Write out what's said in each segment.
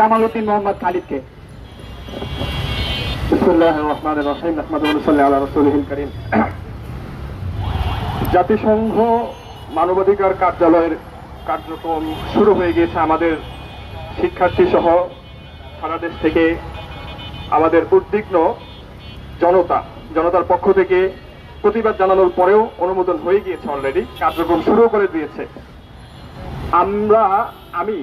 জামাল উদ্দিন মোহাম্মদ খালিদকে। জাতিসংঘ মানবাধিকার কার্যালয়ের কার্যক্রম শুরু হয়ে গিয়েছে আমাদের শিক্ষার্থী সহ সারা দেশ থেকে। আমাদের উদ্বিগ্ন জনতা, জনতার পক্ষ থেকে প্রতিবাদ জানানোর পরেও অনুমোদন হয়ে গিয়েছে অলরেডি কার্যক্রম শুরু করে দিয়েছে। আমরা, আমি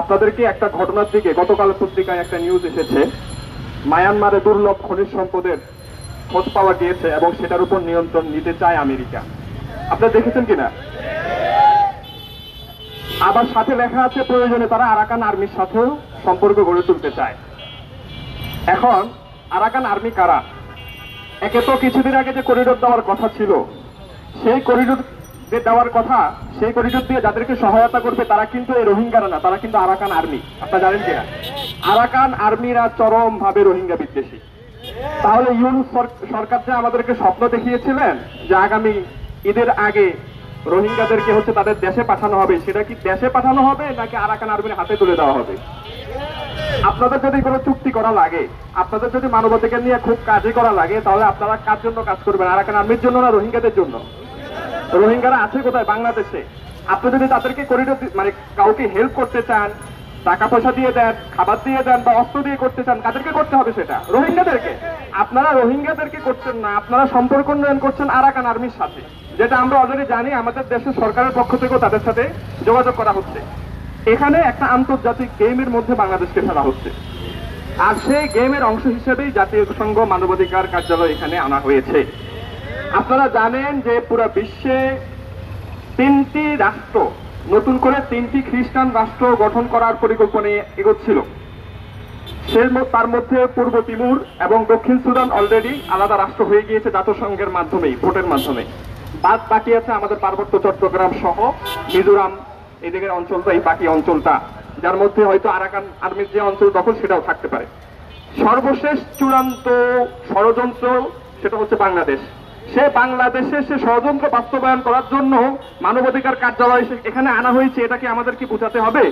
আপনাদেরকে একটা ঘটনার দিকে গতকাল পত্রিকায় একটা নিউজ এসেছে। মায়ানমারে দুর্লভ খনিজ সম্পদের খোঁজ পাওয়া গিয়েছে এবং সেটার উপর নিয়ন্ত্রণ নিতে চায় আমেরিকা। আপনারা দেখেছেন কিনা? আবার সাথে লেখা আছে, প্রয়োজনে তারা আরাকান আর্মির সাথেও সম্পর্ক গড়ে তুলতে চায়। এখন, আরাকান আর্মি কারা? একে তো কিছুদিন আগে যে করিডোর দেওয়ার কথা ছিল, সেই করিডোর যে দেওয়ার কথা, সেই করিডোর দিয়ে যাদেরকে সহায়তা করবে, তারা কিন্তু এই রোহিঙ্গারা না, তারা কিন্তু আরাকান আর্মি। আপনারা জানেন কিনা? আরাকান আর্মিরা চরম ভাবে রোহিঙ্গা বিদ্বেষী। তাহলে ইউনুস সর- সরকার যে আমাদেরকে স্বপ্ন দেখিয়েছিলেন যে আগামী ঈদের আগে রোহিঙ্গাদেরকে হচ্ছে তাদের দেশে পাঠানো হবে, সেটা কি দেশে পাঠানো হবে নাকি আরাকান আর্মির হাতে তুলে দেওয়া হবে? আপনাদের যদি কোনো চুক্তি করা লাগে, আপনাদের যদি মানবাধিকার নিয়ে খুব কাজে করা লাগে, তাহলে আপনারা কার জন্য কাজ করবেন? আরাকান আর্মির জন্য না রোহিঙ্গাদের জন্য? রোহিঙ্গারা আছে কোথায়? বাংলাদেশে। আপনি যদি তাদেরকে করিডোর মানে কাউকে হেল্প করতে চান টাকা পয়সা দিয়ে দেন, খাবার দিয়ে দেন বা অস্ত্র দিয়ে করতে চান, কাদেরকে করতে হবে সেটা? রোহিঙ্গাদেরকে? আপনারা রোহিঙ্গাদেরকে করছেন না, আপনারা সম্পর্ক উন্নয়ন করছেন আরাকান আর্মির সাথে, যেটা আমরা অলরেডি জানি, আমাদের দেশের সরকারের পক্ষ থেকেও তাদের সাথে যোগাযোগ করা হচ্ছে। এখানে একটা আন্তর্জাতিক গেমের মধ্যে বাংলাদেশকে ফেলা হচ্ছে। আর সেই গেমের অংশ হিসেবেই জাতীয় সংঘ মানবাধিকার কার্যালয় এখানে আনা হয়েছে। আপনারা জানেন যে পুরো বিশ্বে তিনটি রাষ্ট্র, নতুন করে তিনটি খ্রিস্টান রাষ্ট্র গঠন করার পরিকল্পনা এগোচ্ছিল। সে তার মধ্যে পূর্ব তিমুর এবং দক্ষিণ সুদান অলরেডি আলাদা রাষ্ট্র হয়ে গিয়েছে জাতিসংঘের মাধ্যমেই, ভোটের মাধ্যমে। বাদ বাকি আছে আমাদের পার্বত্য চট্টগ্রাম সহ মিজোরাম এদিকের অঞ্চলটা এই বাকি অঞ্চলটা, যার মধ্যে হয়তো আরাকান আর্মির যে অঞ্চল দখল, সেটাও থাকতে পারে। সর্বশেষ চূড়ান্ত ষড়যন্ত্র, সেটা হচ্ছে বাংলাদেশ। সে বাংলাদেশে সে ষড়যন্ত্র বাস্তবায়ন করার জন্য মানবাধিকার কার্যালয় এখানে আনা হয়েছে এটাকে আমাদের কি বোঝাতে হবে?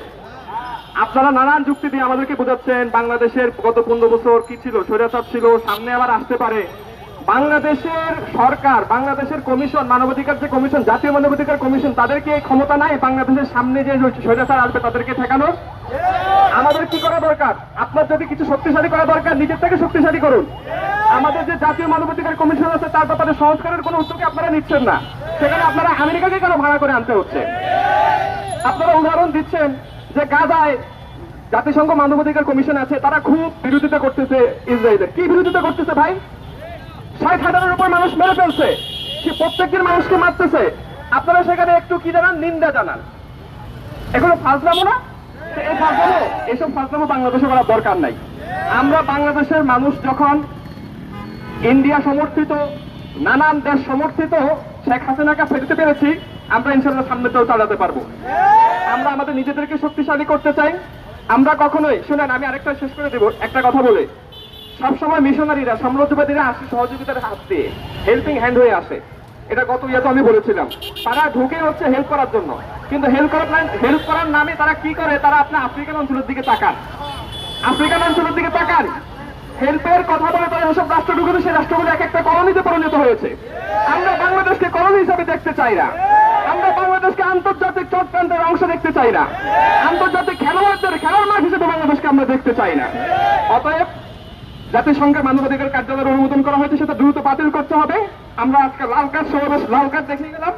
আপনারা নানান যুক্তি দিয়ে আমাদেরকে বোঝাচ্ছেন, বাংলাদেশের গত পনেরো বছর কি ছিল, স্বৈরাচার ছিল, সামনে আবার আসতে পারে। বাংলাদেশের সরকার, বাংলাদেশের কমিশন, মানবাধিকার যে কমিশন, জাতীয় মানবাধিকার কমিশন, তাদেরকে এই ক্ষমতা নাই, বাংলাদেশের সামনে যে স্বৈরাচার আসবে তাদেরকে ঠেকানোর আমাদের কি করা দরকার? আপনার যদি কিছু শক্তিশালী করা দরকার, নিজের থেকে শক্তিশালী করুন। আমাদের যে জাতীয় মানবাধিকার কমিশন আছে, তার ব্যাপারে সংস্কারের কোনো উদ্যোগে আপনারা নিচ্ছেন না। সেখানে আপনারা আমেরিকাকে কেন ভাড়া করে আনতে হচ্ছে? আপনারা উদাহরণ দিচ্ছেন যে গাজায় জাতিসংঘ মানবাধিকার কমিশন আছে, তারা খুব বিরোধিতা করতেছে ইসরায়েলের কি বিরোধিতা করতেছে ভাই? ষাট হাজারের উপর মানুষ মেরে ফেলছে। সে প্রত্যেকদিন মানুষকে মারতেছে। আপনারা সেখানে একটু কি জানান? নিন্দা জানান। এগুলো ফাজলামো না? এসব ফাজলামো বাংলাদেশে করার দরকার নাই। আমরা বাংলাদেশের মানুষ যখন ইন্ডিয়া সমর্থিত, নানান দেশ সমর্থিত, শেখ হাসিনাকে ফেরতে পেরেছি, আমরা ইনশাল্লাহ সামনেতেও চালাতে পারব। আমরা আমাদের নিজেদেরকে শক্তিশালী করতে চাই। আমরা কখনোই, শুনেন, আমি আরেকটা শেষ করে দেব। একটা কথা বলে। সবসময় মিশনারিরা, সাম্রাজ্যবাদীরা আসে, সহযোগিতার হাত দিয়ে হেল্পিং হ্যান্ড হয়ে আসে। এটা গত ইয়াতে আমি বলেছিলাম। তারা ঢুকে হচ্ছে হেল্প করার জন্য। কিন্তু হেল্প করার হেল্প করার নামে তারা কি করে? তারা আপনার আফ্রিকান অঞ্চলের দিকে তাকান। আফ্রিকান অঞ্চলের দিকে তাকান। হেল্পের কথা বলে তারা যেসব রাষ্ট্র ঢুকেছে সেই রাষ্ট্রগুলো এক একটা কলোনিতে পরিণত হয়েছে। আমরা বাংলাদেশকে কলোনি হিসাবে দেখতে চাই না। আমরা বাংলাদেশকে আন্তর্জাতিক চট্টগ্রামের অংশ দেখতে চাই না। আন্তর্জাতিক খেলোয়াড়দের খেলার মাঠ হিসেবে বাংলাদেশকে আমরা দেখতে চাই না। অতএব জাতিসংঘের মানবাধিকার কার্যালয়ের অনুমোদন করা হয়েছে, সেটা দ্রুত বাতিল করতে হবে। আমরা আজকে লাল কার্ড সমাবেশ লাল কার্ড দেখে গেলাম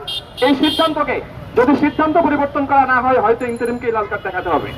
এই সিদ্ধান্তকে যদি সিদ্ধান্ত পরিবর্তন করা না হয়, হয়তো ইন্টারিমকে লাল কার্ড দেখাতে হবে।